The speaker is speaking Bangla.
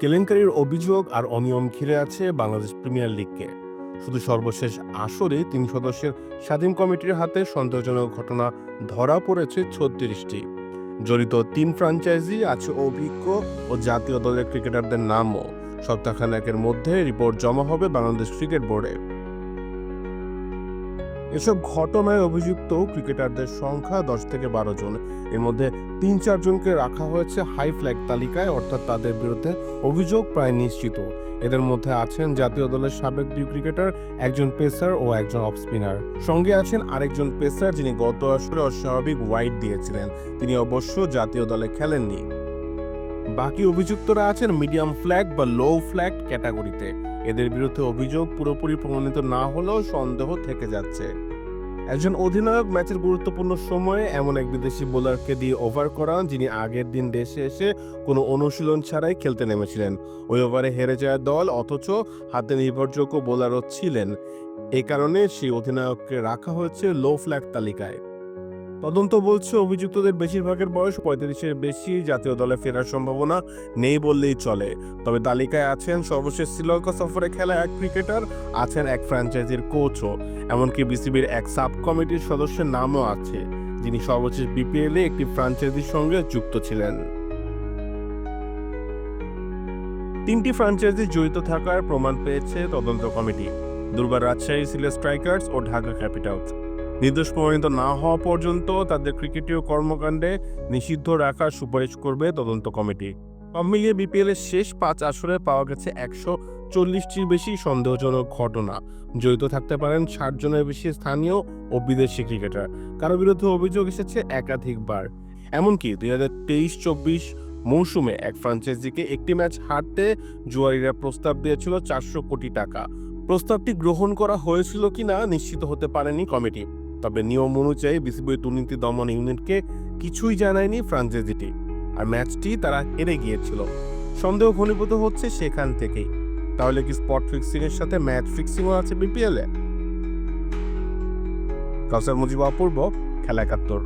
কেলেঙ্কারির অভিযোগ আর অনিয়ম ঘিরে আছে বাংলাদেশ প্রিমিয়ার লিগকে। শুধু সর্বশেষ আসরে তিন সদস্যের স্বাধীন কমিটির হাতে সন্দেহজনক ঘটনা ধরা পড়েছে ছত্রিশটি। জড়িত তিন ফ্রাঞ্চাইজি আছে অভিজ্ঞ ও জাতীয় দলের ক্রিকেটারদের নামও সপ্তাহখানেকের মধ্যে রিপোর্ট জমা হবে বাংলাদেশ ক্রিকেট বোর্ডে। এসব ঘটনায় অভিযুক্ত ক্রিকেটারদের সংখ্যা দশ থেকে বারো জন। এর মধ্যে তিন চারজনকে রাখা হয়েছে হাই ফ্ল্যাগ তালিকায়, অর্থাৎ তাদের বিরুদ্ধে অভিযোগ প্রায় নিশ্চিত। এদের মধ্যে আছেন জাতীয় দলের সাবেক দুই ক্রিকেটার, একজন পেসার ও একজন অফ স্পিনার। সঙ্গে আছেন আরেকজন পেসার যিনি গত আসরে অস্বাভাবিক ওয়াইড দিয়েছিলেন। তিনি অবশ্য জাতীয় দলে খেলেননি। বাকি অভিযুক্তরা আছেন মিডিয়াম ফ্ল্যাগ বা লো ফ্ল্যাগ ক্যাটাগরিতে। এদের বিরুদ্ধে অভিযোগ পুরোপুরি প্রমাণিত না হলেও সন্দেহ থেকে যাচ্ছে। একজন অধিনায়ক ম্যাচের গুরুত্বপূর্ণ সময়ে এমন এক বিদেশি বোলারকে দিয়ে ওভার করান যিনি আগের দিন দেশে এসে কোনো অনুশীলন ছাড়াই খেলতে নেমেছিলেন। ওই ওভারে হেরে যায় দল অথচ হাতে নির্ভরযোগ্য বোলারও ছিলেন। এ কারণে সেই অধিনায়ককে রাখা হয়েছে লো ফ্ল্যাগ তালিকায়। তদন্ত বলছে অভিযুক্তদের বেশিরভাগের বয়স পঁয়ত্রিশের বেশি, জাতীয় দলে ফেরার সম্ভাবনা নেই বললেই চলে। তবে তালিকায় আছেন সর্বশেষ শ্রীলঙ্কা সফরে খেলা এক ক্রিকেটার, আছেন এক ফ্র্যাঞ্চাইজির কোচও এমনকি বিসিবির এক সাব কমিটির সদস্যের নামও আছে, যিনি সর্বশেষ বিপিএল একটি ফ্র্যাঞ্চাইজির সঙ্গে যুক্ত ছিলেন। তিনটি ফ্র্যাঞ্চাইজি জড়িত থাকার প্রমাণ পেয়েছে তদন্ত কমিটি। দুর্বার রাজশাহী সিলেট স্ট্রাইকার্স ও ঢাকা ক্যাপিটালস। নির্দোষ প্রমাণিত না হওয়া পর্যন্ত তাদের ক্রিকেটীয় কর্মকাণ্ডে নিষিদ্ধ রাখার সুপারিশ করবে তদন্ত কমিটি। সব মিলিয়ে বিপিএল এর শেষ পাঁচ আসরে পাওয়া গেছে একশো চল্লিশটির বেশি সন্দেহজনক ঘটনা। জড়িত থাকতে পারেন ষাট জনের বেশি স্থানীয় ও বিদেশি ক্রিকেটার। কারও বিরুদ্ধে অভিযোগ এসেছে একাধিকবার। এমনকি দুই হাজার তেইশ চব্বিশ মৌসুমে এক ফ্র্যাঞ্চাইজিকে একটি ম্যাচ হারতে জুয়ারিরা প্রস্তাব দিয়েছিল চারশো কোটি টাকা। প্রস্তাবটি গ্রহণ করা হয়েছিল কিনা নিশ্চিত হতে পারেনি কমিটি। তবে নিয়ম অনুযায়ী বিসিবি দুর্নীতি দমন ইউনিটকে কিছুই জানায়নি ফ্রাঞ্চাইজিটি আর ম্যাচটি তারা হেরে গিয়েছিল। সন্দেহ ঘনীভূত হচ্ছে সেখান থেকেই। তাহলে কি স্পট ফিক্সিং এর সাথে ম্যাচ ফিক্সিংও আছে বিপিএল? এ কাউসার মুজিব অপূর্ব, খেলা একাত্তর।